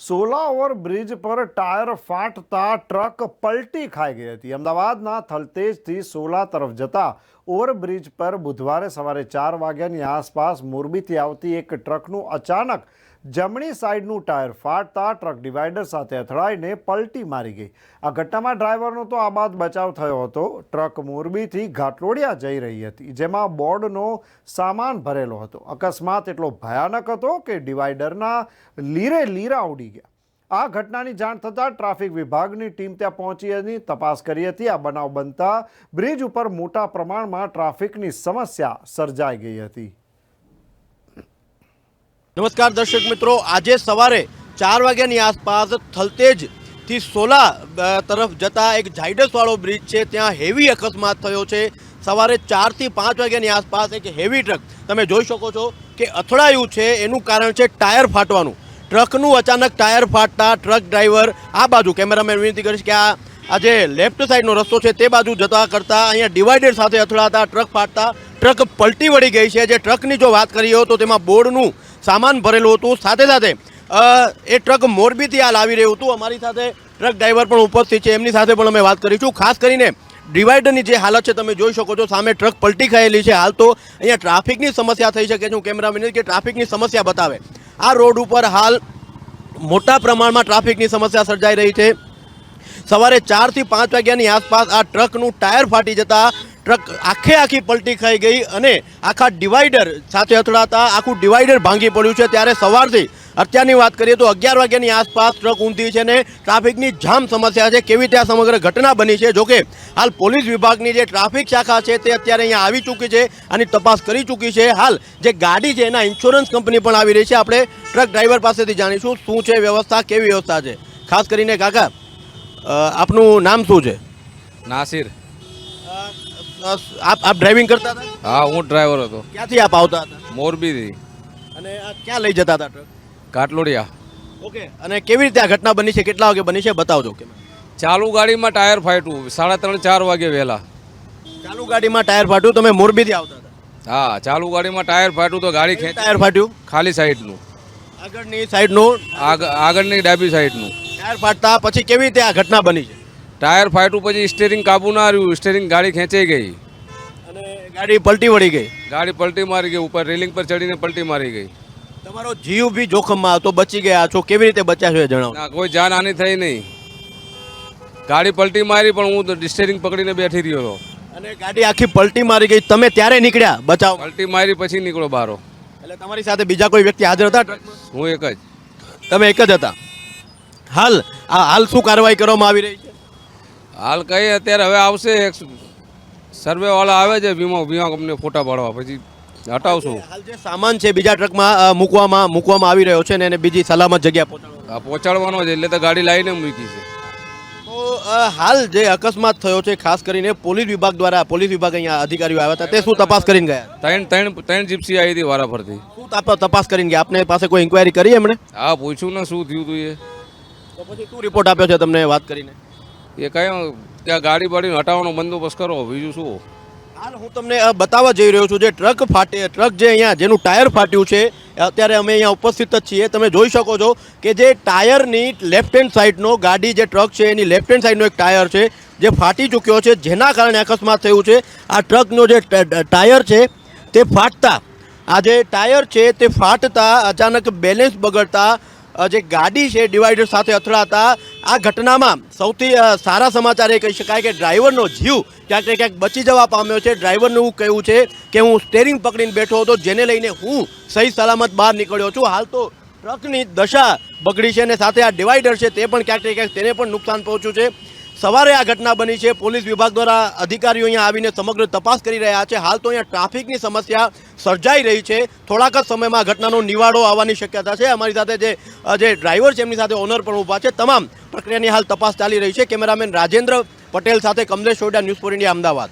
Sola over bridge પર tyre ફાટતા truck પલટી ખાઈ ગઈ હતી. અમદાવાદના થલતેજથી સોલા તરફ જતા ઓવરબ્રિજ પર બુધવારે સવારે ચાર વાગ્યાની આસપાસ મોરબીથી આવતી એક ટ્રકનું અચાનક જમણી સાઈડનું ટાયર ફાટતા ટ્રક ડિવાઈડર સાથે અથડાઈને પલટી મારી ગઈ. આ ઘટનામાં ડ્રાઈવરનો તો આબાદ બચાવ થયો હતો. ટ્રક મોરબીથી ઘાટલોડિયા જઈ રહી હતી, જેમાં બોર્ડનો સામાન ભરેલો હતો. અકસ્માત એટલો ભયાનક હતો કે ડિવાઈડરના લીરે લીરા ઉડી ગયા. આ ઘટનાની જાણ થતાં ટ્રાફિક વિભાગની ટીમ ત્યાં પહોંચી હતી તપાસ કરી હતી. આ બનાવ બનતા બ્રિજ ઉપર મોટા પ્રમાણમાં ટ્રાફિકની સમસ્યા સર્જાઈ ગઈ હતી. નમસ્કાર દર્શક મિત્રો, આજે સવારે ચાર વાગ્યાની આસપાસ થલતેજથી સોલા તરફ જતા એક ઝાયડસવાળો બ્રિજ છે, ત્યાં હેવી અકસ્માત થયો છે. સવારે ચારથી પાંચ વાગ્યાની આસપાસ એક હેવી ટ્રક, તમે જોઈ શકો છો કે અથડાયું છે, એનું કારણ છે ટાયર ફાટવાનું. ટ્રકનું અચાનક ટાયર ફાટતા ટ્રક ડ્રાઈવર આ બાજુ કેમેરામેન વિનંતી કરીશ કે આ આજે લેફ્ટ સાઈડનો રસ્તો છે, તે બાજુ જતા કરતા અહીંયા ડિવાઈડર સાથે અથડાતા, ટ્રક ફાટતા, ટ્રક પલટી વળી ગઈ છે. જે ટ્રકની જો વાત કરીએ તો તેમાં બોર્ડનું સામાન ભરેલું હતું. સાથે સાથે એ ટ્રક મોરબીથી હાલ આવી રહ્યું હતું. અમારી સાથે ટ્રક ડ્રાઈવર પણ ઉપસ્થિત છે. એમની સાથે પણ અમે વાત કરીશું. ખાસ કરીને ડિવાઈડરની જે હાલત છે, તમે જોઈ શકો છો. સામે ટ્રક પલટી ખાયેલી છે. હાલ તો અહીંયા ટ્રાફિકની સમસ્યા થઈ શકે છે. હું કેમેરામેન કે ટ્રાફિકની સમસ્યા બતાવે. આ રોડ ઉપર હાલ મોટા પ્રમાણમાં ટ્રાફિકની સમસ્યા સર્જાઈ રહી છે. સવારે ચારથી પાંચ વાગ્યાની આસપાસ આ ટ્રકનું ટાયર ફાટી જતા ટ્રક આખે આખી પલટી ખાઈ ગઈ અને આખા ડિવાઈડર સાથે અથડાતા, આખું ડિવાઈડર ભાંગી પડ્યું છે. ત્યારે સવારથી અત્યારની વાત કરીએ તો અગિયાર વાગ્યાની આસપાસ ટ્રક ઊંધી છે ને ટ્રાફિકની જામ સમસ્યા છે. કેવી રીતે આ સમગ્ર ઘટના બની છે? જોકે હાલ પોલીસ વિભાગની જે ટ્રાફિક શાખા છે તે અત્યારે અહીંયા આવી ચૂકી છે આની તપાસ કરી ચૂકી છે. હાલ જે ગાડી છે એના ઇન્સ્યોરન્સ કંપની પણ આવી રહી છે. આપણે ટ્રક ડ્રાઈવર પાસેથી જાણીશું શું છે વ્યવસ્થા, કેવી વ્યવસ્થા છે. ખાસ કરીને કાકા આપનું નામ શું છે? નાસિર. આપ આપ ડ્રાઇવિંગ કરતા હતા? હા હું ડ્રાઈવર હતો. ક્યાંથી આપ આવતા હતા? મોરબીથી. અને આ ક્યાં લઈ જતા હતા ટ્રક કાટલોડિયા. ઓકે અને કેવી રીતે આ ઘટના બની છે? કેટલા વાગે બની છે? બતાવજો કે ચાલુ ગાડીમાં ટાયર ફાટ્યું. સાડા ત્રણ ચાર વાગે વહેલા. ચાલુ ગાડીમાં ટાયર ફાટ્યું તમે મોરબીથી આવતા હતા? હા ચાલુ ગાડીમાં ટાયર ફાટ્યું તો ગાડી ખેંચ ટાયર ફાટ્યું? ખાલી સાઈડનું. આગળની સાઈડનું? આગ- આગળની ડાબી સાઈડનું. ટાયર ફાટતા પછી કેવી રીતે આ ઘટના બની છે? ટાયર ફાટ્યું પછી સ્ટેરિંગ કાબુ ના રહ્યું. સ્ટેરિંગ ગાડી ખેંચાઈ ગઈ. અને ગાડી પલટી વળી ગઈ? ગાડી પલટી મારી ગઈ. ઉપર રેલિંગ પર ચડીને પલટી મારી ગઈ. તમારો જીવ બી જોખમમાં હતો બચી ગયા છો. કેવી રીતે બચ્યા છો એ જણાવો. ના કોઈ જાનહાની થઈ નહીં. ગાડી પલટી મારી પણ હું સ્ટેરિંગ પકડીને બેઠી રહ્યો હતો. અને ગાડી આખી પલટી મારી ગઈ. તમે ત્યારે નીકળ્યા? બચાવ. પલટી મારી પછી નીકળો બારો. એટલે તમારી સાથે બીજા કોઈ વ્યક્તિ હાજર હતા? હું એક જ. તમે એક જ હતા. હાલ આ હાલ શું કાર્યવાહી કરવામાં આવી રહી છે? હાલ કઈ અત્યારે હવે આવશે એક સર્વેવાળા આવે છે વીમા વીમા કંપની ફોટા પાડવા. પછી હટાવશું. હાલ જે સામાન છે બીજા ટ્રકમાં મૂકવામાં મૂકવામાં આવી રહ્યો છે ને એને બીજી સલામત જગ્યા પહોંચાડવાનો છે એટલે તો ગાડી લાવીને મૂકી છે. હાલ જે અકસ્માત થયો છે ખાસ કરીને પોલીસ વિભાગ દ્વારા પોલીસ વિભાગ અહીંયા અધિકારીઓ આવ્યા હતા તે શું તપાસ કરીને ગયા? ત્રણ ત્રણ ત્રણ જીપ્સી આવી હતી વારા ફરતી શું તપાસ કરીને ગયા? આપને પાસે કોઈ ઇન્ક્વાયરી કરી એમણે? હા પૂછ્યું ને શું થયું તું એ. તો પછી શું રિપોર્ટ આપ્યો છે તમને વાત કરીને? એ કઈ ત્યાં ગાડી બાડી હટાવવાનો બંદોબસ્ત કરો, બીજું શું? હાલ હું તમને બતાવવા જઈ રહ્યો છું, જે ટ્રક ફાટે ટ્રક જે અહીંયા, જેનું ટાયર ફાટ્યું છે અત્યારે અમે અહીંયા ઉપસ્થિત જ છીએ. તમે જોઈ શકો છો કે જે ટાયરની લેફ્ટ હેન્ડ સાઈડનો ગાડી જે ટ્રક છે, એની લેફ્ટ હેન્ડ સાઈડનો એક ટાયર છે, જે ફાટી ચૂક્યો છે, જેના કારણે અકસ્માત થયું છે. આ ટ્રકનો જે ટાયર છે, તે ફાટતા, આ જે ટાયર છે, તે ફાટતા, અચાનક બેલેન્સ બગડતા જે ગાડી છે, ડિવાઈડર સાથે અથડાતા, આ ઘટનામાં સૌથી સારા સમાચાર એ કહી શકાય કે ડ્રાઈવરનો જીવ ક્યાંક ને ક્યાંક બચી જવા પામ્યો છે. ડ્રાઈવરનું એવું કહેવું છે કે હું સ્ટેરિંગ પકડીને બેઠો હતો, જેને લઈને હું સહી સલામત બહાર નીકળ્યો છું. હાલ તો ટ્રકની દશા બગડી છે અને સાથે આ ડિવાઈડર છે તે પણ ક્યાંક ને ક્યાંક તેને પણ નુકસાન પહોંચ્યું છે. સવારે આ ઘટના બની છે. પોલીસ વિભાગ દ્વારા અધિકારીઓ અહીંયા આવીને સમગ્ર તપાસ કરી રહ્યા છે. હાલ તો અહીંયા ટ્રાફિકની સમસ્યા સર્જાઈ રહી છે. થોડાક જ સમયમાં ઘટનાનો નિવાડો આવવાની શક્યતા છે. અમારી સાથે જે જે ડ્રાઈવર છે, એમની સાથે ઓનર પણ ઊભા છે. તમામ પ્રક્રિયાની હાલ તપાસ ચાલી રહી છે. કેમેરામેન રાજેન્દ્ર પટેલ સાથે Kamlesh Soda news four India, Ahmedabad.